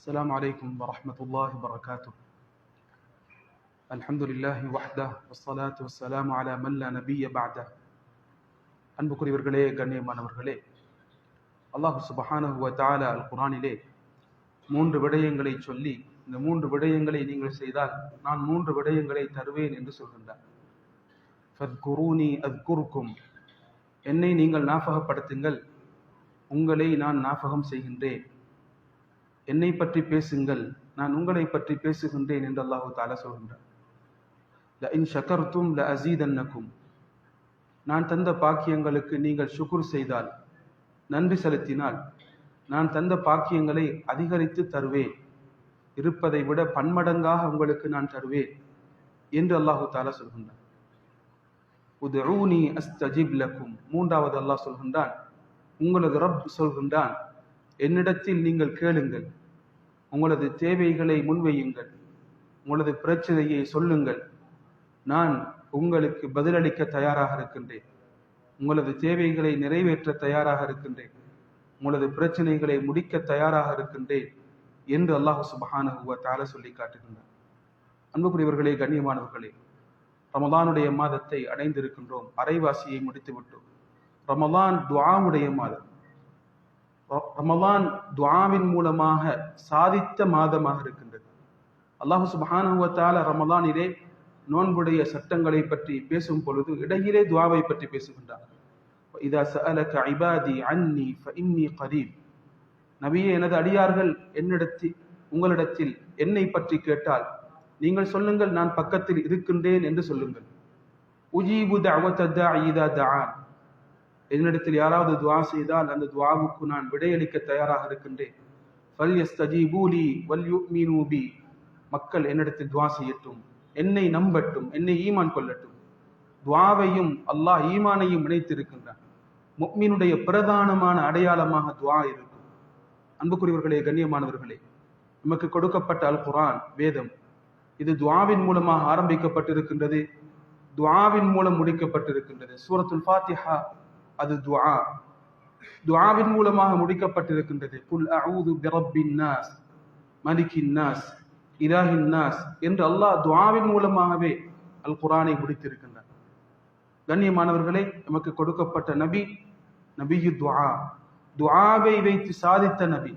السلام عليكم ورحمة الله وبركاته الحمد لله وحده والصلاة والسلام على من لا نبي بعده அன்புக்குரியவர்களே கண்ணியமானவர்களே அல்லாஹ் சுபஹானஹு வ தஆலா அல் குர்ஆனிலே மூன்று விடயங்களை சொல்லி இந்த மூன்று விடயங்களை நீங்கள் செய்தால் நான் மூன்று விடயங்களை தருவேன் என்று சொல்கின்றார் ஃபத்குரூனி அத்குருக்கும் என்னை நீங்கள் ஞாபகப்படுத்துங்கள் உங்களை நான் ஞாபகம் செய்கின்றேன் என்னை பற்றி பேசுங்கள் நான் உங்களை பற்றி பேசுகின்றேன் என்று அல்லாஹு தாலா சொல்கின்றார் ல இன் ஷக்கர்த்தும் ல அசீதன்னக்கும் நான் தந்த பாக்கியங்களுக்கு நீங்கள் சுக்குர் செய்தால் நன்றி செலுத்தினால் நான் தந்த பாக்கியங்களை அதிகரித்து தருவேன். இருப்பதை விட பன்மடங்காக உங்களுக்கு நான் தருவேன் என்று அல்லாஹு தாலா சொல்கின்றான். உதுஊனி அஸ்தஜிப் லக்கும். மூன்றாவது அல்லாஹ் சொல்கின்றான். உங்களது ரப் சொல்கின்றான். என்னிடத்தில் நீங்கள் கேளுங்கள். உங்களது தேவைகளை முன்வையுங்கள். உங்களது பிரச்சனையை சொல்லுங்கள். நான் உங்களுக்கு பதிலளிக்க தயாராக இருக்கின்றேன். உங்களது தேவைகளை நிறைவேற்ற தயாராக இருக்கின்றேன். உங்களது பிரச்சனைகளை முடிக்க தயாராக இருக்கின்றேன் என்று அல்லாஹு சுபஹானுவ தால சொல்லி காட்டுகின்றார். அன்புக்குரியவர்களே கண்ணியமானவர்களே ரமதானுடைய மாதத்தை அடைந்திருக்கின்றோம். அரைவாசியை முடித்து விட்டோம் துவாவுடைய மாதம். ரமவான் துவாவின் மூலமாக சாதித்த மாதமாக இருக்கின்றது. அல்லாஹு சுபானுவத்தால ரமதானிலே நோன்புடைய சட்டங்களை பற்றி பேசும் பொழுது இடையிலே துவாவை பற்றி பேசுகின்றார். இதா சஅலக இபாதி அன்னி ஃபஇன்னி கரீப். நபியே எனது அடியார்கள் என்னிடத்தில் உங்களிடத்தில் என்னை பற்றி கேட்டால் நீங்கள் சொல்லுங்கள் நான் பக்கத்தில் இருக்கின்றேன் என்று சொல்லுங்கள். உஜீபு தஅவத இதா தஆன். என்னிடத்தில் யாராவது துவா செய்தால் அந்த துவாவுக்கு நான் விடையளிக்க தயாராக இருக்கின்றேன். ஃபல் யஸ்தஜீபூலி வல் யுமினூ பி. மக்கள் என்னிடத்தில் துவா செய்யட்டும். என்னை நம்பட்டும். என்னை ஈமான் கொள்ளட்டும். துவாவையும் அல்லாஹ் ஈமானையும் இணைத்திருக்கின்றான். முக்மீனுடைய பிரதானமான அடையாளமாக துவா இருக்கும். அன்புக்குரியவர்களே கண்ணியமானவர்களே நமக்கு கொடுக்கப்பட்ட அல் குரான் வேதம். இது துவாவின் மூலமாக ஆரம்பிக்கப்பட்டிருக்கின்றது. துவாவின் மூலம் முடிக்கப்பட்டிருக்கின்றது. சூரத்துல் ஃபாத்திஹா அது துவா துவாவின் மூலமாக முடிக்கப்பட்டிருக்கின்றது. குல் அஊது பிரப்பின் நாஸ் மலிக்கின் நாஸ் இலாஹின் நாஸ் என்று அல்லாஹ் துவாவின் மூலமாகவே அல் குரானை முடித்திருக்கின்றார் கண்ணியமானவர்களே நமக்கு கொடுக்கப்பட்ட நபி நபியு துவா துவாவை வைத்து சாதித்த நபி.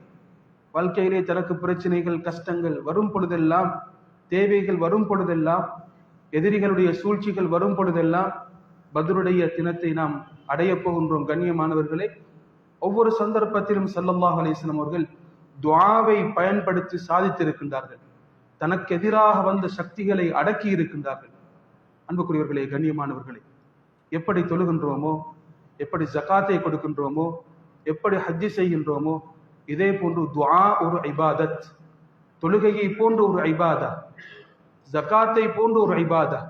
வாழ்க்கையிலே தனக்கு பிரச்சனைகள் கஷ்டங்கள் வரும் பொழுதெல்லாம் தேவைகள் வரும் பொழுதெல்லாம் எதிரிகளுடைய சூழ்ச்சிகள் வரும் பொழுதெல்லாம் பதருடைய தினத்தை நாம் அடைய போகின்றோம் கண்ணியமானவர்களே. ஒவ்வொரு சந்தர்ப்பத்திலும் சல்லல்லாஹ் அலிஸ்லாம் அவர்கள் துவாவை பயன்படுத்தி சாதித்திருக்கின்றார்கள். தனக்கு எதிராக வந்த சக்திகளை அடக்கி இருக்கின்றார்கள். அன்புக்குரியவர்களே கண்ணியமானவர்களே எப்படி தொழுகின்றோமோ எப்படி ஜக்காத்தை கொடுக்கின்றோமோ எப்படி ஹஜ்ஜி செய்கின்றோமோ இதே போன்று துவா ஒரு ஐபாதத் தொழுகையை போன்ற ஒரு ஐபாதா ஜக்காத்தை போன்ற ஒரு ஐபாதா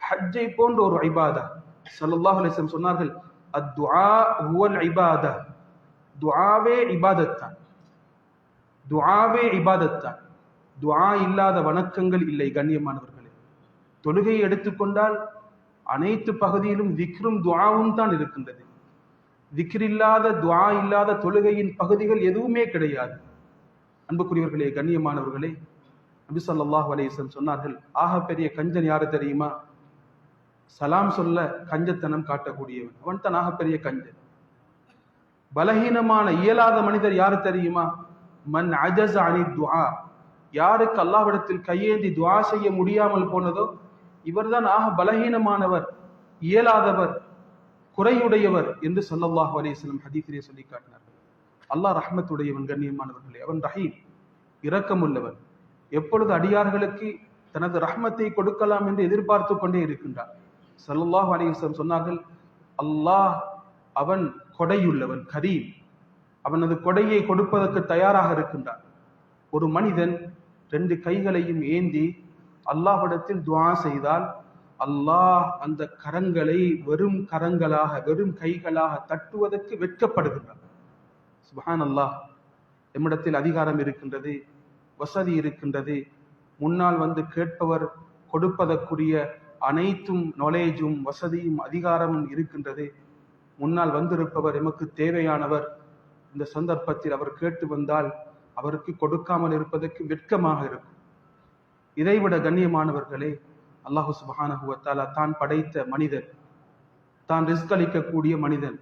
ஹஜ்ஜை போன்ற ஒரு ஐபாதா சல்லாஹ் அலிஸ்லம் சொன்னார்கள் அத்வா ஹுவல் ஐபாதா துஆவே இபாதத் தான் துஆவே இபாதத் தான் துஆ இல்லாத வணக்கங்கள் இல்லை கண்ணியமானவர்களே. தொழுகையை எடுத்துக்கொண்டால் அனைத்து பகுதியிலும் விக்ரும் துவாவும் தான் இருக்கின்றது. விக்ர் இல்லாத துவா இல்லாத தொழுகையின் பகுதிகள் எதுவுமே கிடையாது. அன்புக்குரியவர்களே கண்ணியமானவர்களே நபி சொல்லாஹ் அலையம் சொன்னார்கள் ஆக பெரிய கஞ்சன் யாரு தெரியுமா? சலாம் சொல்ல கஞ்சத்தனம் காட்டக்கூடியவன். அவன் தான் பெரிய கஞ்சன். பலகீனமான இயலாத மனிதர் யாரு தெரியுமா? மன் அஜஸ் அணி துவா யாருக்கு அல்லாஹ்விடத்தில் கையேந்தி துவா செய்ய முடியாமல் போனதோ இவர்தான் ஆக பலகீனமானவர் இயலாதவர் குறையுடையவர் என்று சொல்லல்லாஹு அலிஸ்லம் ஹதீஃபிலே சொல்லி காட்டினார்கள். அல்லாஹ் ரஹ்மத்துடையவன் கண்ணியமானவர்களே அவன் ரஹீம் இரக்கமுள்ளவன். எப்பொழுது அடியார்களுக்கு தனது ரஹ்மத்தை கொடுக்கலாம் என்று எதிர்பார்த்து கொண்டே இருக்கின்றான். சல்லாஹு அலிஸ்லம் சொன்னார்கள் அல்லாஹ் அவன் கொடையுள்ளவன் கரீம் அவனது கொடையை கொடுப்பதற்கு தயாராக இருக்கின்றான். ஒரு மனிதன் ரெண்டு கைகளையும் ஏந்தி அல்லாஹ்விடத்தில் துவா செய்தால் அல்லாஹ் அந்த கரங்களை வெறும் கரங்களாக வெறும் கைகளாக தட்டுவதற்கு வெட்கப்படுகின்றான். சுபஹான் அல்லாஹ் எம்மிடத்தில் அதிகாரம் இருக்கின்றது வசதி இருக்கின்றது. முன்னால் வந்து கேட்பவர் கொடுப்பதற்குரிய அனைத்தும் நாலேஜும் வசதியும் அதிகாரமும் இருக்கின்றது. முன்னால் வந்திருப்பவர் எமக்கு தேவையானவர். இந்த சந்தர்ப்பத்தில் அவர் கேட்டு வந்தால் அவருக்கு கொடுக்காமல் இருப்பதற்கு வெட்கமாக இருக்கும். இதைவிட கண்ணியமானவர்களே அல்லாஹு சுபஹானஹு தான் படைத்த மனிதன் தான் ரிஸ்க் அளிக்கக்கூடிய மனிதன்.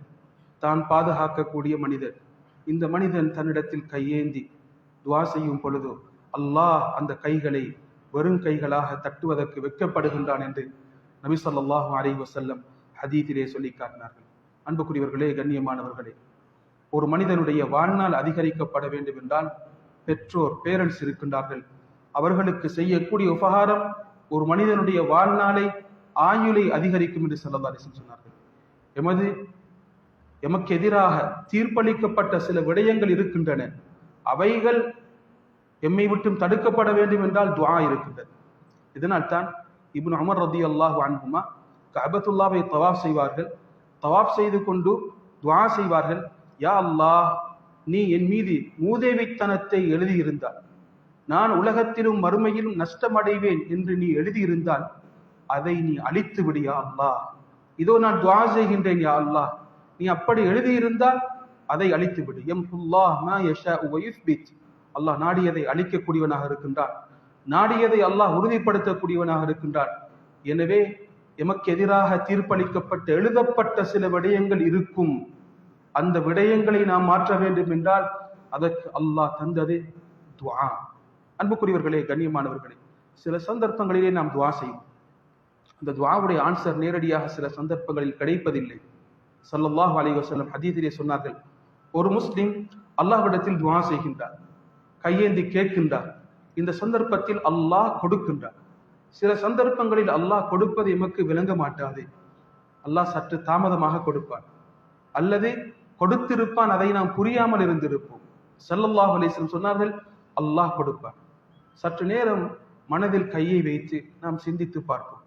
தான் பாதுகாக்கக்கூடிய மனிதன். இந்த மனிதன் தன்னிடத்தில் கையேந்தி துவா செய்யும் பொழுது அல்லாஹ் அந்த கைகளை வெறும் கைகளாக தட்டுவதற்கு வெட்கப்படுகின்றான் என்று நபி சொல்லாஹு அலைஹி வசல்லம் ஹதீஸிலே சொல்லி காட்டினார்கள். அன்புக்குரியவர்களே கண்ணியமானவர்களே ஒரு மனிதனுடைய வாழ்நாள் அதிகரிக்கப்பட வேண்டும் என்றால் பெற்றோர் பேரண்ட்ஸ் இருக்கின்றார்கள். அவர்களுக்கு செய்யக்கூடிய உபகாரம் ஒரு மனிதனுடைய வாழ்நாளை ஆயுளை அதிகரிக்கும் என்று செல்லதாரிசன் சொன்னார்கள். எமது எமக்கு எதிராக தீர்ப்பளிக்கப்பட்ட சில விடயங்கள் இருக்கின்றன. அவைகள் எம்மை விட்டும் தடுக்கப்பட வேண்டும் என்றால் துவா இருக்கின்றது. இதனால் தான் இப்னு அமர் ரதி அல்லாஹ் அன்புமா கபத்துல்லாவை தவாஃப் செய்வார்கள். தவாஃப் செய்து கொண்டு துவா செய்வார்கள். யா அல்லாஹ் நீ என் மீது மூதேவித்தனத்தை எழுதியிருந்தால் நான் உலகத்திலும் மறுமையிலும் நஷ்டமடைவேன் என்று நீ எழுதியிருந்தால் அதை நீ அழித்து விடியா அல்லா அல்லாஹ். இதோ நான் துவா செய்கின்றேன் யா அல்லாஹ். நீ அப்படி எழுதியிருந்தால் அதை அழித்து விடு. எம் ஃபுல்லாஹ் மா யஷா வ யுஸ்பித் அல்லாஹ் நாடியதை அழிக்கக்கூடியவனாக இருக்கின்றான். நாடியதை அல்லாஹ் உறுதிப்படுத்தக்கூடியவனாக இருக்கின்றான். எனவே எமக்கு எதிராக தீர்ப்பளிக்கப்பட்ட எழுதப்பட்ட சில விடயங்கள் இருக்கும். அந்த விடயங்களை நாம் மாற்ற வேண்டும் என்றால் அதற்கு அல்லாஹ் தந்தது துவா அன்புக்குரியவர்களே கண்ணியமானவர்களே சில சந்தர்ப்பங்களிலே நாம் துவா செய்வோம். அந்த துவாவுடைய ஆன்சர் நேரடியாக சில சந்தர்ப்பங்களில் கிடைப்பதில்லை. சல்லல்லாஹ் அலைஹி அதீதிரே ஹதீஸிலே சொன்னார்கள் ஒரு முஸ்லிம் அல்லாஹ்விடத்தில் துவா செய்கின்றார் கையேந்தி கேட்கின்றார். இந்த சந்தர்ப்பத்தில் அல்லாஹ் கொடுக்கின்றார். சில சந்தர்ப்பங்களில் அல்லாஹ் கொடுப்பது எமக்கு விளங்க மாட்டாது. அல்லாஹ் சற்று தாமதமாக கொடுப்பான் அல்லது கொடுத்திருப்பான் அதை நாம் புரியாமல் இருந்திருப்போம். செல்லல்லாஹ் அலிஸ்லம் சொன்னார்கள் அல்லாஹ் கொடுப்பார். சற்று நேரம் மனதில் கையை வைத்து நாம் சிந்தித்து பார்ப்போம்.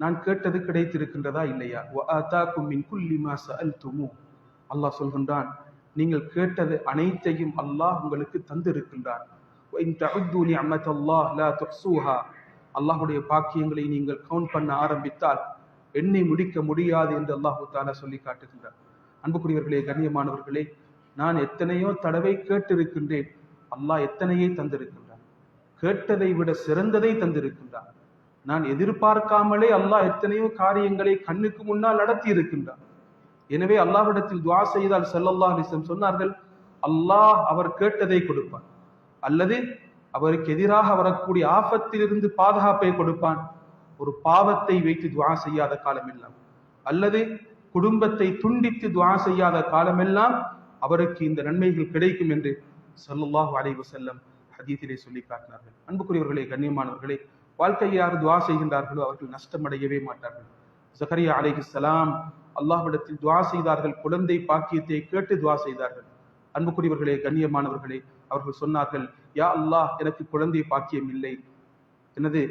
நான் கேட்டது கிடைத்திருக்கின்றதா இல்லையா? மின் அல்லாஹ் சொல்கின்றான் நீங்கள் கேட்டது அனைத்தையும் அல்லாஹ் உங்களுக்கு தந்திருக்கின்றார். அல்லாஹுடைய பாக்கியங்களை நீங்கள் கவுண்ட் பண்ண ஆரம்பித்தால் என்னை முடிக்க முடியாது என்று அல்லாஹு தாலா சொல்லி காட்டுகின்றார். அன்புக்குரியவர்களே கண்ணியமானவர்களே நான் எத்தனையோ தடவை கேட்டிருக்கின்றேன். அல்லாஹ் எத்தனையே தந்திருக்கின்றான்? கேட்டதை விட சிறந்ததை தந்திருக்கின்றான். நான் எதிர்பார்க்காமலே அல்லாஹ் எத்தனையோ காரியங்களை கண்ணுக்கு முன்னால் நடத்தி இருக்கின்றான் எனவே அல்லாஹ்விடத்தில் துவா செய்தால் செல்லல்லா அலிசம் சொன்னார்கள் அல்லாஹ் அவர் கேட்டதை கொடுப்பான். அல்லது அவருக்கு எதிராக வரக்கூடிய ஆபத்திலிருந்து பாதுகாப்பை கொடுப்பான். ஒரு பாவத்தை வைத்து துவா செய்யாத காலமெல்லாம். அல்லது குடும்பத்தை துண்டித்து துவா செய்யாத காலமெல்லாம் அவருக்கு இந்த நன்மைகள் கிடைக்கும் என்று ஸல்லல்லாஹு அலைவு செல்லம் ஹதீத்திலே சொல்லி காட்டினார்கள். அன்புக்குரியவர்களே கண்ணியமானவர்களே வாழ்க்கையை யார் துவா செய்கின்றார்களோ அவர்கள் நஷ்டமடையவே மாட்டார்கள். ஜகரியா சலாம் அல்லாஹ்விடத்தில் துவா செய்தார்கள். குழந்தை பாக்கியத்தை கேட்டு துவா செய்தார்கள். அன்புக்குரியவர்களே கண்ணியமானவர்களே அவர்கள் சொன்னார்கள் யா அல்லாஹ் எனக்கு குழந்தை பாக்கியம் இல்லை. எனது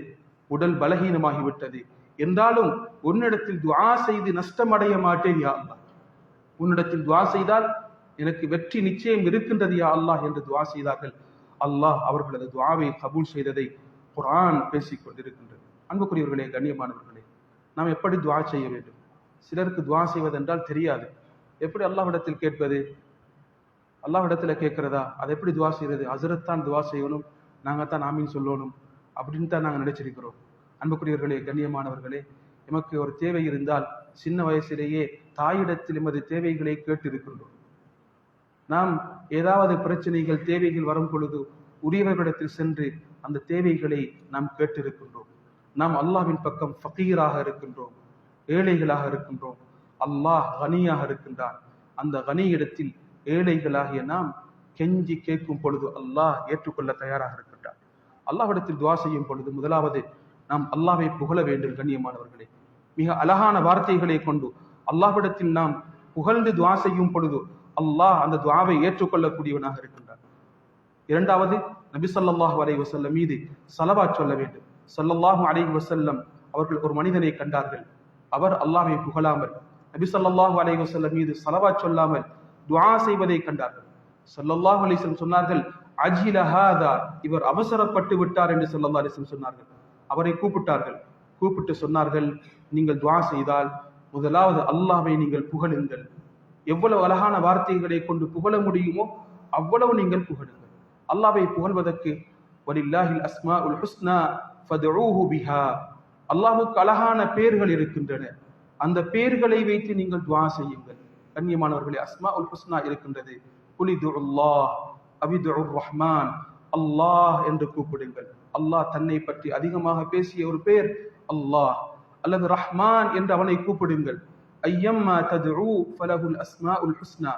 உடல் பலகீனமாகிவிட்டது. என்றாலும் உன்னிடத்தில் துவா செய்து நஷ்டமடைய மாட்டேன் யா அல்லாஹ். உன்னிடத்தில் துவா செய்தால் எனக்கு வெற்றி நிச்சயம் இருக்கின்றது யா அல்லாஹ் என்று துவா செய்தார்கள். அல்லாஹ் அவர்களது துவாவை கபூல் செய்ததை குரான் பேசிக் கொண்டிருக்கின்றது அன்புக்குரியவர்களே கண்ணியமானவர்களே நாம் எப்படி துவா செய்ய வேண்டும்? சிலருக்கு துவா செய்வதென்றால் தெரியாது. எப்படி அல்லாஹிடத்தில் கேட்பது? அல்லாஹிடத்தில் கேட்கிறதா? அதை எப்படி துவா செய்யறது ஹசரத் தான் துவா செய்யணும் நாங்கள் தான் ஆமீன் சொல்லணும் அப்படின்னு தான் நாங்கள் நினைச்சிருக்கிறோம். அன்புக்குரியவர்களே கண்ணியமானவர்களே எமக்கு ஒரு தேவை இருந்தால் சின்ன வயசிலேயே தாயிடத்தில் எமது தேவைகளை கேட்டிருக்கின்றோம். நாம் ஏதாவது பிரச்சனைகள் தேவைகள் வரும் பொழுது உரியவர்களிடத்தில் சென்று அந்த தேவைகளை நாம் கேட்டிருக்கின்றோம். நாம் அல்லாஹ்வின் பக்கம் ஃபக்கீராக இருக்கின்றோம். ஏழைகளாக இருக்கின்றோம். அல்லாஹ் கனியாக இருக்கின்றான். அந்த கனியிடத்தில் ஏழைகளாகிய நாம் கெஞ்சி கேட்கும் பொழுது அல்லாஹ் ஏற்றுக்கொள்ள தயாராக இருக்கின்றான். அல்லாஹிடத்தில் துவா செய்யும் பொழுது முதலாவது நாம் அல்லாவை புகழ வேண்டும் கண்ணியமானவர்களே. மிக அழகான வார்த்தைகளை கொண்டு அல்லாஹ்விடத்தில் நாம் புகழ்ந்து துவா செய்யும் பொழுது அல்லாஹ் அந்த துவாவை ஏற்றுக்கொள்ளக்கூடியவனாக இருக்கின்றான். இரண்டாவது நபி சல்லாஹ் அலை வசல்லம் மீது சலவா சொல்ல வேண்டும். ஸல்லல்லாஹு அலை வசல்லம் அவர்கள் ஒரு மனிதனை கண்டார்கள். அவர் அல்லாஹ்வை புகழாமல் நபி சொல்லாஹு அலைஹி மீது சலவா சொல்லாமல் துவா செய்வதை கண்டார்கள். ஸல்லல்லாஹு அலைஹி சொன்னார்கள் அஜிலஹாதா இவர் அவசரப்பட்டு விட்டார் என்று சொல்லல்லா அலைஹி சொன்னார்கள். அவரை கூப்பிட்டார்கள். கூப்பிட்டு சொன்னார்கள் நீங்கள் துவா செய்தால் முதலாவது அல்லாவை நீங்கள் புகழுங்கள். எவ்வளவு அழகான வார்த்தைகளை கொண்டு புகழ முடியுமோ அவ்வளவு நீங்கள் புகழுங்கள். அல்லாவை புகழ்வதற்கு வலில்லாஹில் அஸ்மா உல் ஹுஸ்னா ஃபதுஊஹு பிஹா. அல்லாஹுக்கு அழகான பெயர்கள் இருக்கின்றன. அந்த பெயர்களை வைத்து நீங்கள் துவா செய்யுங்கள். கண்ணியமானவர்களே அஸ்மா உல் ஹுஸ்னா இருக்கின்றது. புலிது அல்லாஹ் அபிது ரஹ்மான். அல்லாஹ் என்று கூப்பிடுங்கள். அல்லாஹ் தன்னை பற்றி அதிகமாக பேசிய ஒரு பெயர் அல்லாஹ். அல்லது ரஹ்மான் என்று அவனை கூப்பிடுங்கள். ஐயம்மா தது ஃபலகுல் அஸ்மா உல் ஹுஸ்னா.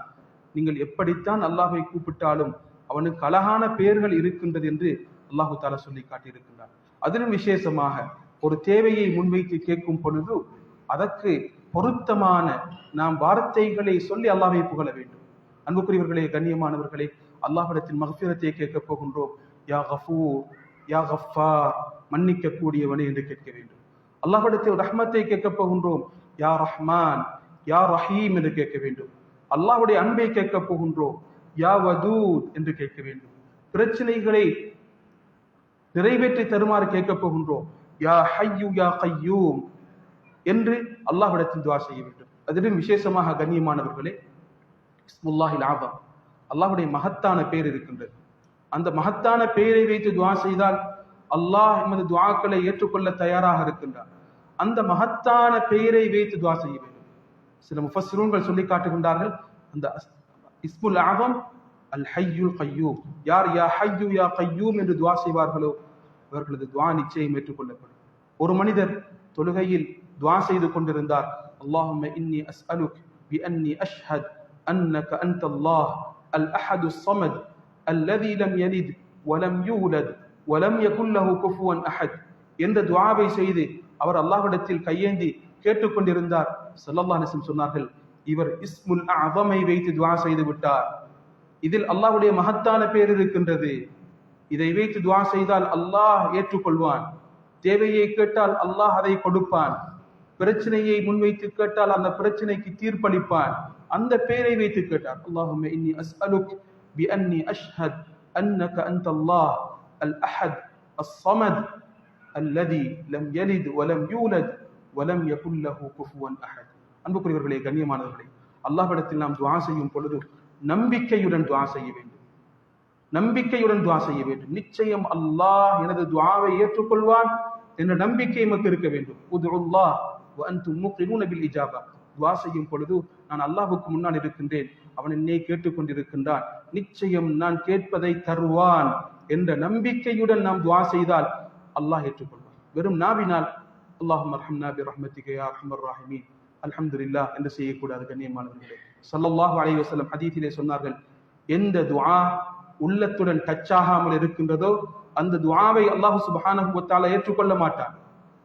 நீங்கள் எப்படித்தான் அல்லாஹை கூப்பிட்டாலும் அவனுக்கு அழகான பெயர்கள் இருக்கின்றது என்று அல்லாஹு தாலா சொல்லி காட்டியிருக்கின்றார் அதிலும் விசேஷமாக ஒரு தேவையை முன்வைத்து கேட்கும் பொழுது அதற்கு பொருத்தமான நாம் வார்த்தைகளை சொல்லி அல்லாஹை புகழ வேண்டும். அன்புக்குரியவர்களே கண்ணியமானவர்களே அல்லாஹிடத்தில் மகசீரத்தை கேட்க போகின்றோம். யா கஃபூர் யா கஃபார் மன்னிக்க கூடியவனே என்று கேட்க வேண்டும். அல்லாஹிடத்தில் ரஹ்மத்தை கேட்க போகின்றோம். யா ரஹ்மான் யா ரஹீம் என்று கேட்க வேண்டும். அல்லாஹ்வுடைய அன்பை கேட்க போகின்றோம். யா வதூத் என்று கேட்க வேண்டும். பிரச்சனைகளை நிறைவேற்றி தருமாறு கேட்க போகின்றோம். யா ஹையு யா கையூம் என்று அல்லாஹ்விடத்தில் துவா செய்ய வேண்டும். அதிலும் விசேஷமாக கண்ணியமானவர்களே இஸ்முல்லாஹில் ஆபம் அல்லாஹுடைய மகத்தான பேர் இருக்கின்றது. அந்த மகத்தான பெயரை வைத்து துவா செய்தால் அல்லாஹ் எமது துவாக்களை ஏற்றுக்கொள்ள தயாராக இருக்கின்றார். அந்த மகத்தான பெயரை வைத்து துவா செய்ய வேண்டும். சில முஃபஸ்ரூன்கள் சொல்லி காட்டுகின்றார்கள் அந்த இஸ்முல் ஆபம் அல் ஹையுல் கையூம். யார் யா ஹையு யா கையூம் என்று துவா செய்வார்களோ அவர்களது துவா நிச்சயம் ஏற்றுக்கொள்ளப்படும். ஒரு மனிதர் தொழுகையில் துவா செய்து கொண்டிருந்தார். அல்லாஹும்ம இன்னி அஸ்அலுக் பி அன்னி அஷ்ஹத் அன்னக அன்த அல்லாஹ் அல் அஹது ஸமத் அல்லதி லம் யலித் வலம் யூலத் வலம் யகுல் லஹு குஃபுவன் அஹத். என்ற துஆவை செய்து அவர் அல்லாஹ்விடத்தில் கையேந்தி கேட்டுக்கொண்டிருந்தார் சல்லல்லா அலைஹி சொன்னார்கள் இவர் இஸ்முல் அஸமை வைத்து துவா செய்து விட்டார். இதில் அல்லாஹுடைய மகத்தான பேர் இருக்கின்றது. இதை வைத்து துஆ செய்தால் அல்லாஹ் ஏற்றுக்கொள்வான் தேவையை கேட்டால் அல்லாஹ் அதை கொடுப்பான் பிரச்சனையை முன்வைத்து கேட்டால் அந்த பிரச்சனைக்கு தீர்ப்பளிப்பான் அந்த பெயரை வைத்து கேட்டார் அல்லாஹும்ம இன்னி அஸ்அலுக் பி அன்னி அஷ்ஹத் அன்னக அன்த அல்லாஹ் அல் அஹத் الصمد الذي لم يلد ولم يولد ولم يكن له كفوا احد அன்புக்குரியவர்களே கண்ணியமானவர்களே அல்லாஹ்விடத்தில் நாம் துஆ செய்யும் பொழுது நம்பிக்கையுடன் துஆ செய்ய வேண்டும் நம்பிக்கையுடன் துவா செய்ய வேண்டும். நிச்சயம் அல்லாஹ் எனது துவாவை ஏற்றுக்கொள்வான் என்ற நம்பிக்கை நமக்கு இருக்க வேண்டும். உதுல்லாஹ் இஜாபா. துவா செய்யும் பொழுது நான் அல்லாஹுக்கு முன்னால் இருக்கின்றேன். அவன் என்னை கேட்டுக்கொண்டிருக்கின்றான் நிச்சயம் நான் கேட்பதை தருவான் என்ற நம்பிக்கையுடன் நாம் துவா செய்தால் அல்லாஹ் ஏற்றுக்கொள்வான். வெறும் நாவினால் அல்லாஹும் அர்ஹம்னா நாபி ரஹ்மத்திக யா அர்ஹமர் ராஹிமீன். அல்ஹம்துலில்லாஹ் என்று செய்யக்கூடாது கண்ணியமானவர்களே. ஸல்லல்லாஹு அலைஹி வஸல்லம் சொன்னார்கள் எந்த துவா உள்ளத்துடன் டச் ஆகாமல் இருக்கின்றதோ அந்த துவாவை அல்லாஹ் சுப்ஹானஹு வ தஆலா ஏற்றுக்கொள்ள மாட்டான்.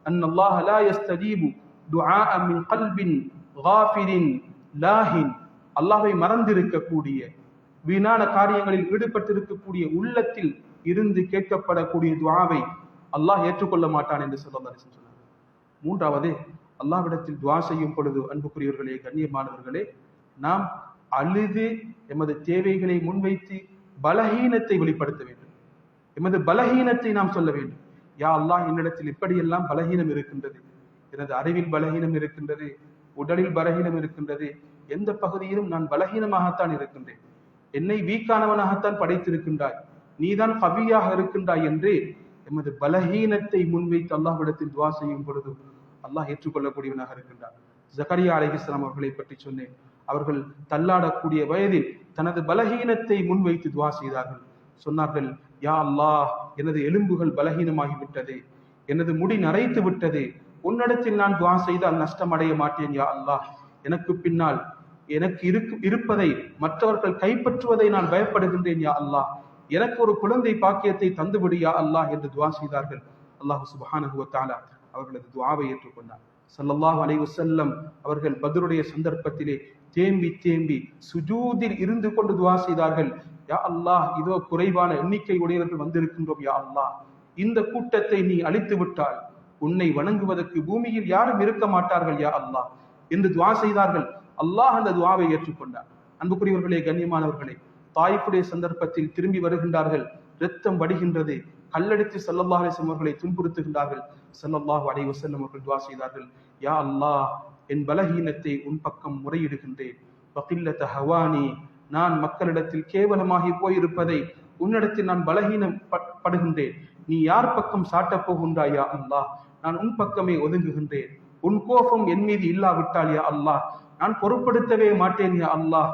அன் அல்லாஹ் லா யஸ்தஜீபு துஆ மின் கல்பின் காஃபிரின் லாஹின். அல்லாஹ்வை மறந்திருக்கக்கூடிய வீணான காரியங்களில் ஈடுபட்டிருக்கக்கூடிய உள்ளத்தில் இருந்து கேட்கப்படக்கூடிய துவாவை அல்லாஹ் ஏற்றுக்கொள்ள மாட்டான் என்று ஸல்லல்லாஹு சொன்னார் மூன்றாவது அல்லாஹ்விடத்தில் துவா செய்யும் பொழுது அன்புக்குரியவர்களே கண்ணியமானவர்களே நாம் அழுது எமது தேவைகளை முன்வைத்து பலஹீனத்தை வெளிப்படுத்த வேண்டும். எமது பலஹீனத்தை நாம் சொல்ல வேண்டும். யா அல்லாஹ் என்னிடத்தில் இப்படியெல்லாம் பலஹீனம் இருக்கின்றது. எனது அறிவில் பலஹீனம் இருக்கின்றது. உடலில் பலஹீனம் இருக்கின்றது. எந்த பகுதியிலும் நான் பலஹீனமாகத்தான் இருக்கின்றேன். என்னை வீக்கானவனாகத்தான் படைத்திருக்கின்றாய். நீதான் கவியாக இருக்கின்றாய் என்று எமது பலஹீனத்தை முன்வைத்து அல்லாஹ்விடத்தில் துவா செய்யும் பொழுது அல்லாஹ் ஏற்றுக்கொள்ளக்கூடியவனாக இருக்கின்றான். ஜக்கரியா அலிஸ்லாம் அவர்களை பற்றி சொன்னேன். அவர்கள் தள்ளாடக்கூடிய வயதில் தனது பலகீனத்தை முன்வைத்து துவா செய்தார்கள். சொன்னார்கள் யா அல்லாஹ் எனது எலும்புகள் பலகீனமாகிவிட்டது எனது முடி நரைத்து விட்டது உன்னிடத்தில் நான் துவா செய்தால் நஷ்டம் அடைய மாட்டேன் யா அல்லாஹ். எனக்கு பின்னால் எனக்கு இருக்கு இருப்பதை மற்றவர்கள் கைப்பற்றுவதை நான் பயப்படுகின்றேன் யா அல்லாஹ். எனக்கு ஒரு குழந்தை பாக்கியத்தை தந்துவிடு யா அல்லாஹ் என்று துவா செய்தார்கள். அல்லாஹ் சுப்ஹானஹு அவர்களது துவாவை ஏற்றுக்கொண்டார். சல்லல்லாஹ் அலைஹி வஸல்லம் அவர்கள் பதிலுடைய சந்தர்ப்பத்திலே தேம்பி தேம்பி சுஜூதில் இருந்து கொண்டு துவா செய்தார்கள். யா அல்லாஹ் இதோ குறைவான எண்ணிக்கை உடையவர்கள் வந்திருக்கின்றோம் யா அல்லாஹ். இந்த கூட்டத்தை நீ அழித்து விட்டால் உன்னை வணங்குவதற்கு பூமியில் யாரும் இருக்க மாட்டார்கள் யா அல்லாஹ். என்று துவா செய்தார்கள். அல்லாஹ் அந்த துவாவை ஏற்றுக்கொண்டார். அன்புக்குரியவர்களே கண்ணியமானவர்களே தாய்ப்புடைய சந்தர்ப்பத்தில் திரும்பி வருகின்றார்கள். இரத்தம் வடிகின்றது. கல்லடித்து ஸல்லல்லாஹு அவர்களை துன்புறுத்துகின்றார்கள். செல்லல்லாஹு அலைஹி வஸல்லம் அவர்கள் துவா செய்தார்கள். யா அல்லாஹ் என் பலஹீனத்தை உன் பக்கம் முறையிடுகின்றேன். ஹவானி நான் மக்களிடத்தில் கேவலமாகி போயிருப்பதை உன்னிடத்தில் நான் பலகீனம் படுகின்றேன். நீ யார் பக்கம் சாட்டப் போகின்றாய் யா அல்லாஹ்? நான் உன் பக்கமே ஒதுங்குகின்றேன். உன் கோபம் என் மீது இல்லாவிட்டால் யா அல்லாஹ்? நான் பொருட்படுத்தவே மாட்டேன் யா அல்லாஹ்.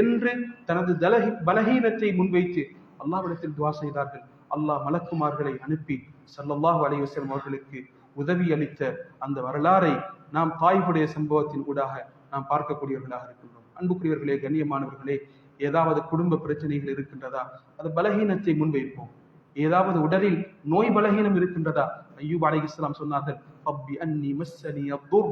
என்று தனது தலகி பலகீனத்தை முன்வைத்து அல்லாவிடத்தில் துவா செய்தார்கள். அல்லாஹ் மலக்குமார்களை அனுப்பி ஸல்லல்லாஹு அலைவசம் அவர்களுக்கு உதவி அளித்த அந்த வரலாறை நாம் தாய்வுடைய சம்பவத்தின் ஊடாக நாம் பார்க்கக்கூடியவர்களாக இருக்கின்றோம். அன்புக்குரியவர்களே கண்ணியமானவர்களே ஏதாவது குடும்ப பிரச்சனைகள் இருக்கின்றதா? அது பலகீனத்தை முன்வைப்போம். ஏதாவது உடலில் நோய் பலகீனம் இருக்கின்றதா? ஐயூப் அலைஹிஸ்ஸலாம் சொன்னார்கள் ரப்பி அன்னி மஸ்ஸனி அத்துர்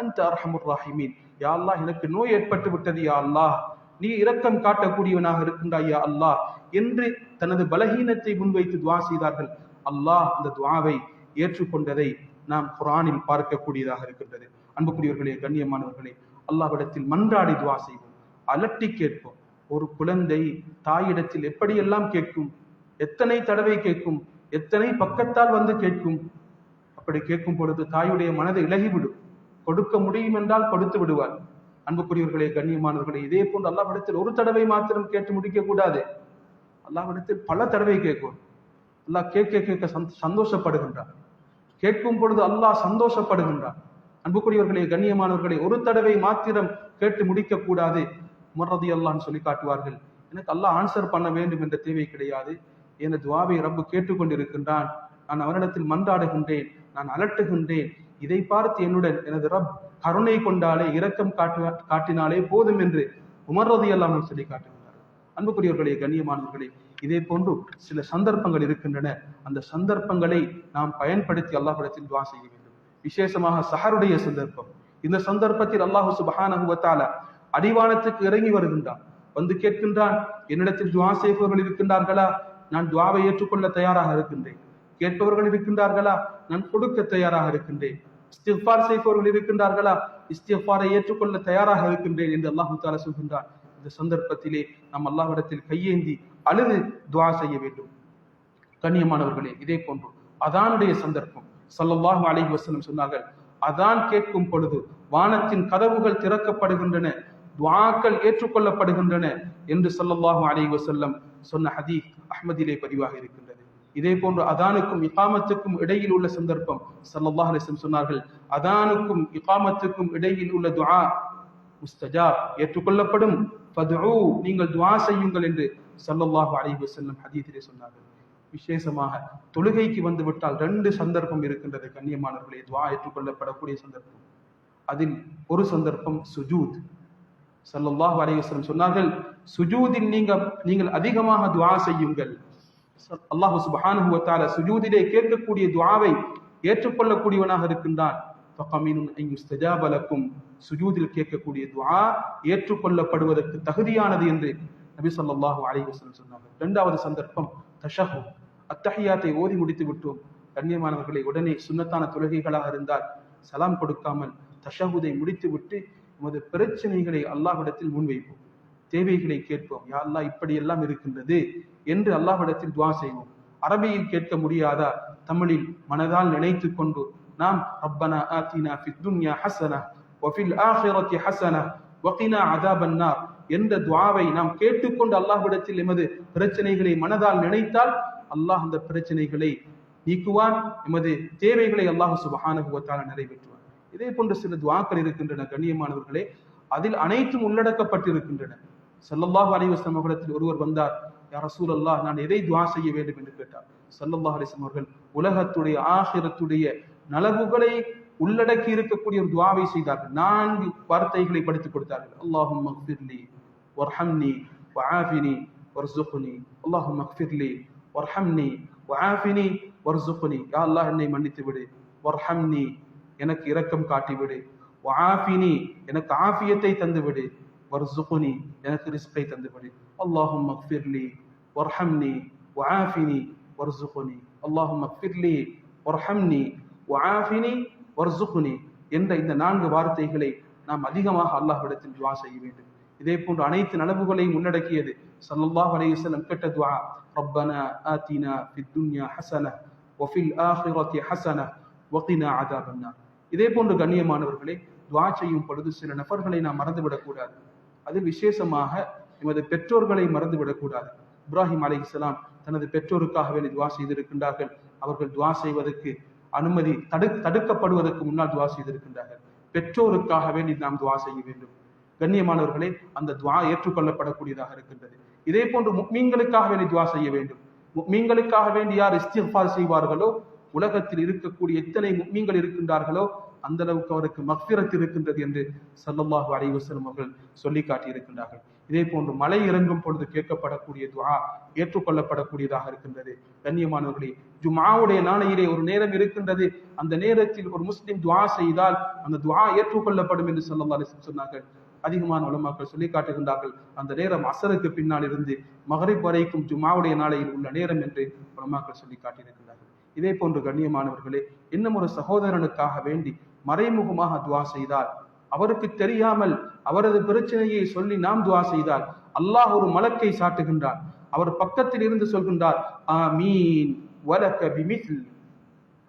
அன்த அர்ஹமுர் ராஹிமீன். யா அல்லாஹ் எனக்கு நோய் ஏற்பட்டு விட்டது யா அல்லாஹ். நீ இரக்கம் காட்டக்கூடியவனாக இருக்கின்றாய் யா அல்லாஹ். என்று தனது பலகீனத்தை முன்வைத்து துவா செய்தார்கள். அல்லாஹ் அந்த துவாவை ஏற்றுக்கொண்டதை நாம் குரானில் பார்க்கக்கூடியதாக இருக்கின்றது. அன்புக்குரியவர்களே கண்ணியமானவர்களே அல்லாஹ்விடத்தில் மன்றாடி துவா செய்வோம். அலட்டி கேட்போம். ஒரு குழந்தை தாயிடத்தில் எப்படியெல்லாம் கேட்கும்? எத்தனை தடவை கேட்கும்? எத்தனை பக்கத்தால் வந்து கேட்கும்? அப்படி கேட்கும் பொழுது தாயுடைய மனதை இலகிவிடும். கொடுக்க முடியும் என்றால் கொடுத்து விடுவார். அன்புக்குரியவர்களே கண்ணியமானவர்களே இதே போன்று அல்லாஹ்விடத்தில் ஒரு தடவை மாத்திரம் கேட்டு முடிக்க கூடாது அல்லாஹ்விடத்தில் பல தடவை கேட்கும். அல்லாஹ் கேட்க கேட்க சந்த- சந்தோஷப்படுகின்றார் கேட்கும் பொழுது அல்லாஹ் சந்தோஷப்படுகின்றார் அன்புக்குரியவர்களே கண்ணியமானவர்களே ஒரு தடவை மாத்திரம் கேட்டு முடிக்க கூடாது முர்ரதி அல்லான்னு சொல்லி காட்டுவார்கள். எனக்கு அல்லாஹ் ஆன்சர் பண்ண வேண்டும் என்ற தேவை கிடையாது. எனது துவாவை ரப்பு கேட்டுக்கொண்டிருக்கின்றான். நான் அவனிடத்தில் மன்றாடுகின்றேன் நான் அலட்டுகின்றேன். இதை பார்த்து என்னுடன் எனது ரப் கருணை கொண்டாலே இரக்கம் காட்டு காட்டினாலே போதும் என்று உமர்ரதி அல்லாமல் சொல்லி காட்டுகின்றார். அன்புக்குரியவர்களே கண்ணியமானவர்களே இதே போன்று சில சந்தர்ப்பங்கள் இருக்கின்றன. அந்த சந்தர்ப்பங்களை நாம் பயன்படுத்தி அல்லாஹ்விடத்தில் துவா செய்ய வேண்டும். விசேஷமாக சஹருடைய சந்தர்ப்பம். இந்த சந்தர்ப்பத்தில் அல்லாஹு சுபஹானஹு அடிவானத்துக்கு இறங்கி வருகின்றான். வந்து கேட்கின்றான் என்னிடத்தில் துவா செய்பவர்கள் இருக்கின்றார்களா? நான் துவாவை ஏற்றுக்கொள்ள தயாராக இருக்கின்றேன். கேட்பவர்கள் இருக்கின்றார்களா? நான் கொடுக்க தயாராக இருக்கின்றேன். இஸ்திஃபார் செய்பவர்கள் இருக்கின்றார்களா? இஸ்திஃபாரை ஏற்றுக்கொள்ள தயாராக இருக்கின்றேன் என்று அல்லாஹு தாலா சொல்கின்றான். இந்த சந்தர்ப்பத்திலே நாம் அல்லாஹ்விடத்தில் கையேந்தி அழுது துவா செய்ய வேண்டும். கண்ணியமானவர்களே இதே போன்று அதானுடைய சந்தர்ப்பம். ஸல்லல்லாஹு அலைஹி வசலம் சொன்னார்கள் அதான் கேட்கும் பொழுது வானத்தின் கதவுகள் திறக்கப்படுகின்றன துவாக்கள் ஏற்றுக்கொள்ளப்படுகின்றன என்று சொல்லல்லாஹு அலைஹி வசல்லம் சொன்ன ஹதீஸ் அஹ்மதிலே பதிவாக இருக்கின்றது. இதே போன்று அதானுக்கும் இகாமத்துக்கும் இடையில் உள்ள சந்தர்ப்பம் சல்லல்லாஹ் அலிஸ்லம் சொன்னார்கள் அதானுக்கும் இகாமத்துக்கும் இடையில் உள்ள துவா முஸ்தஜா ஏற்றுக்கொள்ளப்படும். நீங்கள் துவா செய்யுங்கள் என்று சல்லல்லாஹு அலைஹி வஸல்லம் ஹதீஸிலே சொன்னார்கள். விசேஷமாக தொழுகைக்கு வந்து விட்டால் ரெண்டு சந்தர்ப்பம் இருக்கின்றது கண்ணியமானவர்களே. துவா ஏற்றுக்கொள்ளப்படக்கூடிய சந்தர்ப்பம். அதில் ஒரு சந்தர்ப்பம் சுஜூத். சல்லல்லாஹு அலைஹி சொன்னார்கள் சுஜூதில் நீங்க நீங்கள் அதிகமாக துவா செய்யுங்கள். அல்லாஹ் சுப்ஹானஹு வ சுஜூதிலே கேட்கக்கூடிய துவாவை ஏற்றுக்கொள்ளக்கூடியவனாக இருக்கின்றான். சுஜூதில் கேட்கக்கூடிய துவா ஏற்றுக்கொள்ளப்படுவதற்கு தகுதியானது என்று நபி சொல்லாஹு அலி சொன்னாங்க இரண்டாவது சந்தர்ப்பம் தஷஹு. அத்தஹியாத்தை ஓதி முடித்து விட்டோம். கண்ணியமானவர்களை உடனே சுண்ணத்தான தொழுகைகளாக இருந்தால் சலாம் கொடுக்காமல் தஷஹுதை முடித்துவிட்டு நமது பிரச்சனைகளை அல்லாஹ்விடத்தில் முன்வைப்போம் தேவைகளை கேட்போம். யா இப்படியெல்லாம் இருக்கின்றது என்று அல்லாஹ்விடத்தில் துவா செய்வோம். அரபியில் கேட்க முடியாதா? தமிழில் மனதால் நினைத்து கொண்டு நாம் ரப்பனா ஆத்தினா ஃபித் துன்யா ஹசனா வஃபில் ஆஹிரத்தி ஹசனா வகினா அதாபன்னா என்ற துவாவை நாம் கேட்டுக்கொண்டு அல்லாஹ்விடத்தில் எமது பிரச்சனைகளை மனதால் நினைத்தால் அல்லாஹ் அந்த பிரச்சனைகளை நீக்குவான் எமது தேவைகளை அல்லாஹ் சுபஹானஹு நிறைவேற்றுவான். இதே போன்ற சில துவாக்கள் இருக்கின்றன கண்ணியமானவர்களே. அதில் அனைத்தும் உள்ளடக்கப்பட்டிருக்கின்றன. ஸல்லல்லாஹு அலைஹி வஸல்லம் ஒருவர் வந்தார் யாரசூர் அல்லாஹ் நான் எதை துவா செய்ய வேண்டும்? என்று கேட்டார். ஸல்லல்லாஹு அலைஹி அவர்கள் உலகத்துடைய ஆகிரத்துடைய நலவுகளை உள்ளடக்கி இருக்கக்கூடிய ஒரு துவாவை செய்தார்கள். நான்கு வார்த்தைகளை படித்துக் கொடுத்தார்கள். அல்லாஹும் மக்ஃபிர்லி வர்ஹம்னி வஆஃபினி வர்சுக்னி அல்லாஹும் மக்ஃபிர்லி வர்ஹம்னி வஆஃபினி வர்சுக்னி யா அல்லாஹ் என்னை மன்னித்து விடு. வர்ஹம்னி எனக்கு இரக்கம் காட்டிவிடு வஆஃபினி எனக்கு ஆஃபியத்தை தந்துவிடு விடு. எனக்கு ரிஸ்கை தந்துவிடு அல்லாஹும் மக்ஃபிர்லி வர்ஹம்னி வஆஃபினி வர்சுக்னி அல்லாஹும் மக்ஃபிர்லி வர்ஹம்னி வஆஃபினி வர்சுக்னி என்ற இந்த நான்கு வார்த்தைகளை நாம் அதிகமாக அல்லாஹ்விடத்தில் துஆ செய்ய வேண்டும். இதே போன்று அனைத்து நலவுகளையும் உள்ளடக்கியது. சல்லுல்லாஹ் அலையுசல்லம் கெட்ட துவா ரப்பனா ஆத்தினா பித்துன்யா ஹசன ஒஃபில் ஆஹிரத்தி ஹசன வகினா ஆதாபன்னா இதே போன்று கண்ணியமானவர்களே துவா செய்யும் பொழுது சில நபர்களை நாம் மறந்துவிடக்கூடாது. அது விசேஷமாக எமது பெற்றோர்களை மறந்துவிடக்கூடாது. இப்ராஹிம் அலை இஸ்லாம் தனது பெற்றோருக்காகவே துவா செய்திருக்கின்றார்கள். அவர்கள் துவா செய்வதற்கு அனுமதி தடு தடுக்கப்படுவதற்கு முன்னால் துவா செய்திருக்கின்றார்கள். பெற்றோருக்காகவே நீ நாம் துவா செய்ய வேண்டும். கண்ணியமானவர்களே அந்த துவா ஏற்றுக்கொள்ளப்படக்கூடியதாக இருக்கின்றது. இதே போன்று மீன்களுக்காக வேண்டி துவா செய்ய வேண்டும். மீன்களுக்காக வேண்டி யார் இஸ்திஃபார் செய்வார்களோ உலகத்தில் இருக்கக்கூடிய எத்தனை மீன்கள் இருக்கின்றார்களோ அந்த அளவுக்கு அவருக்கு மக்பிரத்து இருக்கின்றது என்று சல்லல்லாஹு அலைஹி அவர்கள் சொல்லி காட்டியிருக்கின்றார்கள். இதே போன்று மழை இறங்கும் பொழுது கேட்கப்படக்கூடிய துவா ஏற்றுக்கொள்ளப்படக்கூடியதாக இருக்கின்றது. கண்ணியமானவர்களே ஜுமாவுடைய நாளையிலே ஒரு நேரம் இருக்கின்றது. அந்த நேரத்தில் ஒரு முஸ்லிம் துவா செய்தால் அந்த துவா ஏற்றுக்கொள்ளப்படும் என்று சொல்லம் அலைஹி சொன்னார்கள். அதிகமான உலமாக்கள் சொல்லி காட்டுகின்றார்கள் அந்த நேரம் அசருக்கு பின்னால் இருந்து மகரிப் வரைக்கும் ஜுமாவுடைய நாளையில் உள்ள நேரம் என்று உலமாக்கள் சொல்லி காட்டியிருக்கின்றார்கள் இதே போன்று கண்ணியமானவர்களே இன்னும் ஒரு சகோதரனுக்காக வேண்டி மறைமுகமாக துவா செய்தால் அவருக்கு தெரியாமல் அவரது பிரச்சனையை சொல்லி நாம் துவா செய்தால் அல்லாஹ் ஒரு மலக்கை சாட்டுகின்றார் அவர் பக்கத்தில் இருந்து சொல்கின்றார் ஆமீன் வலக்க பிமித்ல்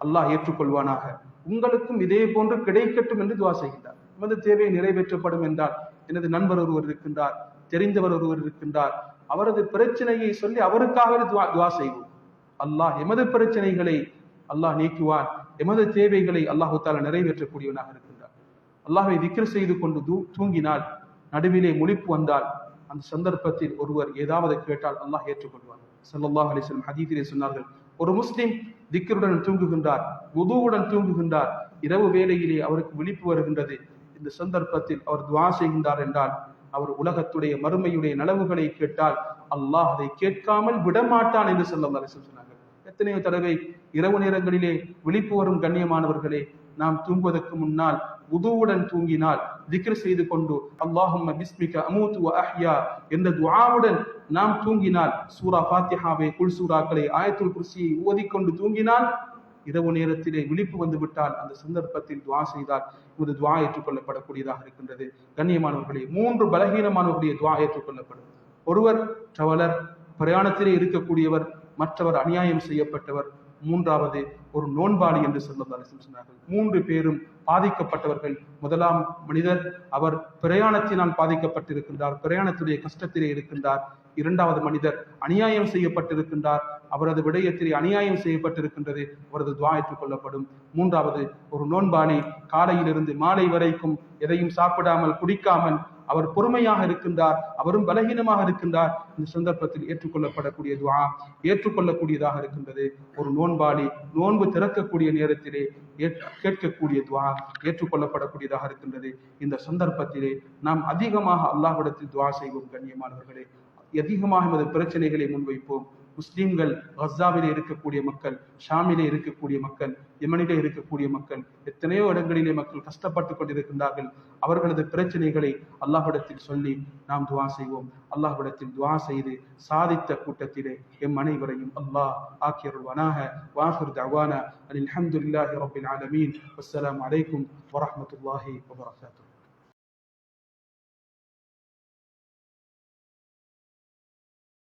அல்லாஹ் ஏற்றுக்கொள்வானாக. உங்களுக்கும் இதே போன்று கிடைக்கட்டும் என்று துவா செய்கின்றார். எமது தேவை நிறைவேற்றப்படும் என்றால் எனது நண்பர் ஒருவர் இருக்கின்றார் தெரிந்தவர் ஒருவர் இருக்கின்றார். அவரது பிரச்சனையை சொல்லி அவருக்காக துவா துவா செய்வோம். அல்லாஹ் எமது பிரச்சனைகளை அல்லாஹ் நீக்குவான். எமது தேவைகளை அல்லாஹு நிறைவேற்றக்கூடியவனாக இருக்கின்றார். அல்லாஹை திக்ர் செய்து கொண்டு தூ- தூங்கினால் நடுவிலே முழிப்பு வந்தால் அந்த சந்தர்ப்பத்தில் ஒருவர் ஏதாவது கேட்டால் அல்லாஹ் ஏற்றுக்கொள்வார் சல்லாஹ் அலிஸ்லம் ஹதீதிலே சொன்னார்கள் ஒரு முஸ்லிம் திக்ருடன் தூங்குகின்றார் வுதுவுடன் தூங்குகின்றார். இரவு வேளையிலே அவருக்கு விழிப்பு வருகின்றது. இந்த சந்தர்ப்பத்தில் அவர் துவா செய்கின்றார் என்றால் அவர் உலகத்துடைய மறுமையுடைய நலவுகளை கேட்டால் அல்லாஹ் அதை கேட்காமல் விடமாட்டான் என்று ஸல்லல்லாஹு அலைஹி சொன்னாங்க சொன்னார்கள். எத்தனையோ தடவை இரவு நேரங்களிலே விழிப்பு வரும் கண்ணியமானவர்களே நாம் தூங்குவதற்கு முன்னால் உதுவுடன் தூங்கினால் திக்ர் செய்து கொண்டு அல்லாஹும்ம பிஸ்மிக அமூத்து அஹ்யா என்ற துவாவுடன் நாம் தூங்கினால் சூரா ஃபாத்திஹாவை குல் சூறாக்களை ஆயத்துல் குர்சியை ஓதிக்கொண்டு தூங்கினால் இரவு நேரத்திலே விழிப்பு வந்துவிட்டால் அந்த சந்தர்ப்பத்தில் துவா செய்தால் ஒரு துவா ஏற்றுக்கொள்ளப்படக்கூடியதாக இருக்கின்றது. கண்ணியமானவர்களே மூன்று பலகீனமானவர்களுடைய துவா ஏற்றுக்கொள்ளப்படும். ஒருவர் ட்ரவலர் பிரயாணத்திலே இருக்கக்கூடியவர் மற்றவர் அநியாயம் செய்யப்பட்டவர் மூன்றாவது ஒரு நோன்பாளி என்று சொல்லி சொன்னார்கள். மூன்று பேரும் பாதிக்கப்பட்டவர்கள். முதலாம் மனிதர் அவர் பிரயாணத்தினால் பாதிக்கப்பட்டிருக்கின்றார் பிரயாணத்துடைய கஷ்டத்திலே இருக்கின்றார். இரண்டாவது மனிதர் அநியாயம் செய்யப்பட்டிருக்கின்றார். அவரது விடயத்திலே அநியாயம் செய்யப்பட்டிருக்கின்றது. அவரது துவா ஏற்றுக்கொள்ளப்படும் மூன்றாவது ஒரு நோன்பாளி காலையிலிருந்து மாலை வரைக்கும் எதையும் சாப்பிடாமல் குடிக்காமல் அவர் பொறுமையாக இருக்கின்றார் அவரும் பலகீனமாக இருக்கின்றார். இந்த சந்தர்ப்பத்தில் ஏற்றுக்கொள்ளப்படக்கூடிய துவா ஏற்றுக்கொள்ளக்கூடியதாக இருக்கின்றது. ஒரு நோன்பாளி நோன்பு திறக்கக்கூடிய நேரத்திலே ஏற்- கேட்கக்கூடிய துவா ஏற்றுக்கொள்ளப்படக்கூடியதாக இருக்கின்றது. இந்த சந்தர்ப்பத்திலே நாம் அதிகமாக அல்லாஹ்விடத்தில் துவா செய்வோம் கண்ணியமானவர்களே. அதிகமாக எமது பிரச்சனைகளை முன்வைப்போம். முஸ்லீம்கள் கஸ்ஸாவிலே இருக்கக்கூடிய மக்கள் ஷாமிலே இருக்கக்கூடிய மக்கள் யமனிலே இருக்கக்கூடிய மக்கள் எத்தனையோ இடங்களிலே மக்கள் கஷ்டப்பட்டு கொண்டிருக்கின்றார்கள். அவர்களது பிரச்சனைகளை அல்லாஹ்விடத்தில் சொல்லி நாம் துவா செய்வோம். அல்லாஹ்விடத்தில் துவா செய்து சாதித்த கூட்டத்திலே எம் அனைவரையும் அல்லாஹ் ஆக்கியருள்வானாக வாஹிர் தவானா. அல்ஹம்துலில்லாஹி ரப்பில் ஆலமீன். அலைக்கும் வரமத்துல்லாஹி வபரகாத்து